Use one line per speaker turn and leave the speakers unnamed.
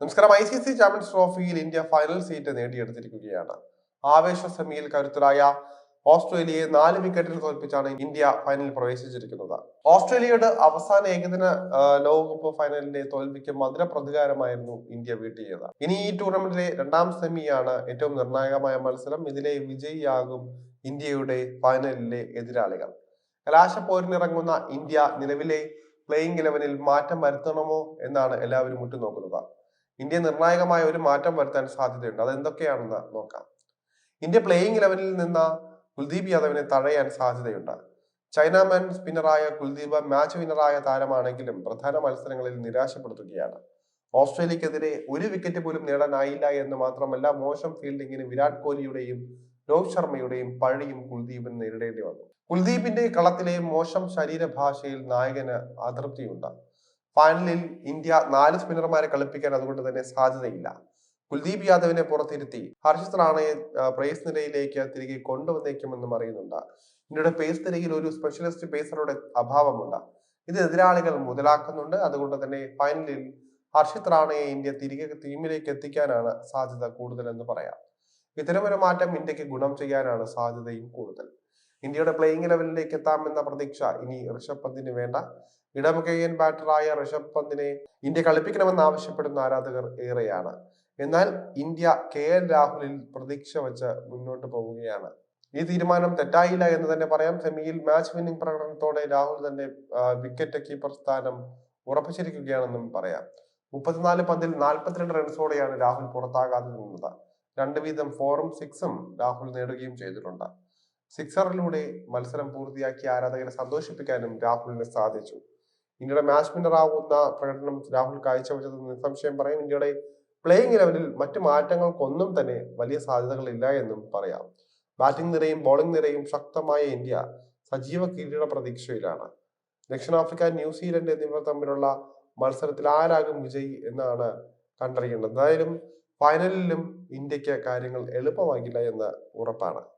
നമസ്കാരം. I C C champions ട്രോഫിയിൽ India final seat നേടിയെടുത്തിരിക്കുകയാണ്. ആവേശ സെമിയിൽ കരുത്തരായ ഓസ്ട്രേലിയയെ നാല് വിക്കറ്റിൽ തോൽപ്പിച്ചാണ് ഇന്ത്യ ഫൈനലിൽ പ്രവേശിച്ചിരിക്കുന്നത്. ഓസ്ട്രേലിയയുടെ അവസാന ഏകദിന ലോകകപ്പ് ഫൈനലിന്റെ തോൽവിക്ക് മധുര പ്രതികാരമായിരുന്നു ഇന്ത്യ വീട്ടിയത്. ഇനി ഈ ടൂർണമെന്റിലെ രണ്ടാം സെമിയാണ് ഏറ്റവും നിർണായകമായ മത്സരം. ഇതിലെ വിജയിയാകും ഇന്ത്യയുടെ ഫൈനലിലെ എതിരാളികൾ. കലാശപ്പോരിനിറങ്ങുന്ന ഇന്ത്യ നിലവിലെ പ്ലേയിങ് ഇലവനിൽ മാറ്റം വരുത്തണമോ എന്നാണ് എല്ലാവരും ഉറ്റുനോക്കുന്നത്. ഇന്ത്യ നിർണായകമായ ഒരു മാറ്റം വരുത്താൻ സാധ്യതയുണ്ട്. അത് എന്തൊക്കെയാണെന്ന് നോക്കാം. ഇന്ത്യ പ്ലേയിങ് ഇലവനിൽ നിന്ന് കുൽദീപ് യാദവിനെ തഴയാൻ സാധ്യതയുണ്ട്. ചൈനാമാൻ സ്പിന്നറായ കുൽദീപ് മാച്ച് വിന്നറായ താരമാണെങ്കിലും പ്രധാന മത്സരങ്ങളിൽ നിരാശപ്പെടുത്തുകയാണ്. ഓസ്ട്രേലിയക്കെതിരെ ഒരു വിക്കറ്റ് പോലും നേടാനായില്ല എന്ന് മാത്രമല്ല മോശം ഫീൽഡിങ്ങിന് വിരാട് കോഹ്ലിയുടെയും രോഹിത് ശർമ്മയുടെയും പഴിയും കുൽദീപിന് നേരിടേണ്ടി വന്നു. കുൽദീപിന്റെ കളത്തിലെ മോശം ശരീരഭാഷയിൽ നായകന് അതൃപ്തിയുണ്ട്. ഫൈനലിൽ ഇന്ത്യ നാല് സ്പിന്നർമാരെ കളിപ്പിക്കാൻ അതുകൊണ്ട് തന്നെ സാധ്യതയില്ല. കുൽദീപ് യാദവിനെ പുറത്തിരുത്തി ഹർഷിത് റാണയെ പ്രേസ് നിരയിലേക്ക് തിരികെ കൊണ്ടുവന്നേക്കുമെന്നും അറിയുന്നുണ്ട്. ഇന്ത്യയുടെ പേസ് നിരയിൽ ഒരു സ്പെഷ്യലിസ്റ്റ് പേസറുടെ അഭാവമുണ്ട്. ഇത് എതിരാളികൾ മുതലാക്കുന്നുണ്ട്. അതുകൊണ്ട് തന്നെ ഫൈനലിൽ ഹർഷിത് റാണയെ ഇന്ത്യ തിരികെ ടീമിലേക്ക് എത്തിക്കാനാണ് സാധ്യത കൂടുതലെന്ന് പറയാം. ഇത്തരമൊരു മാറ്റം ഇന്ത്യയ്ക്ക് ഗുണം ചെയ്യാനാണ് സാധ്യതയും കൂടുതൽ. ഇന്ത്യയുടെ പ്ലേയിങ് ലെവലിലേക്ക് എത്താമെന്ന പ്രതീക്ഷ ഇനി ഋഷഭ് പന്തിന് വേണ്ട ഇടമുകയൻ ബാറ്ററായ ഋഷഭ് പന്തിനെ ഇന്ത്യ കളിപ്പിക്കണമെന്ന് ആവശ്യപ്പെടുന്ന ആരാധകർ ഏറെയാണ്. എന്നാൽ ഇന്ത്യ കെ എൽ രാഹുലിൽ പ്രതീക്ഷ വെച്ച് മുന്നോട്ട് പോവുകയാണ്. ഈ തീരുമാനം തെറ്റായില്ല എന്ന് തന്നെ പറയാം. സെമിയിൽ മാച്ച് വിന്നിംഗ് പ്രകടനത്തോടെ രാഹുൽ തന്നെ വിക്കറ്റ് കീപ്പർ സ്ഥാനം ഉറപ്പിച്ചിരിക്കുകയാണെന്നും പറയാം. മുപ്പത്തിനാല് പന്തിൽ നാൽപ്പത്തിരണ്ട് റൺസോടെയാണ് രാഹുൽ പുറത്താകാതെ നിന്നത്. രണ്ട് വീതം ഫോറും സിക്സും രാഹുൽ നേടുകയും ചെയ്തിട്ടുണ്ട്. സിക്സറിലൂടെ മത്സരം പൂർത്തിയാക്കി ആരാധകരെ സന്തോഷിപ്പിക്കാനും രാഹുലിന് സാധിച്ചു. ഇന്ത്യയുടെ മാച്ച് വിന്നർ ആകുന്ന പ്രകടനം രാഹുൽ കാഴ്ചവെച്ചത് നിസ്സംശയം പറയും. ഇന്ത്യയുടെ പ്ലേയിങ് ലെവലിൽ മറ്റു മാറ്റങ്ങൾക്കൊന്നും തന്നെ വലിയ സാധ്യതകളില്ല എന്നും പറയാം. ബാറ്റിംഗ് നിരയും ബോളിംഗ് നിരയും ശക്തമായ ഇന്ത്യ സജീവ കിരീട പ്രതീക്ഷയിലാണ്. ദക്ഷിണാഫ്രിക്ക ന്യൂസിലൻഡ് എന്നിവർ തമ്മിലുള്ള മത്സരത്തിൽ ആരാകും വിജയി എന്നാണ് കണ്ടറിയേണ്ടത്. എന്തായാലും ഫൈനലിലും ഇന്ത്യയ്ക്ക് കാര്യങ്ങൾ എളുപ്പമാകില്ല എന്ന് ഉറപ്പാണ്.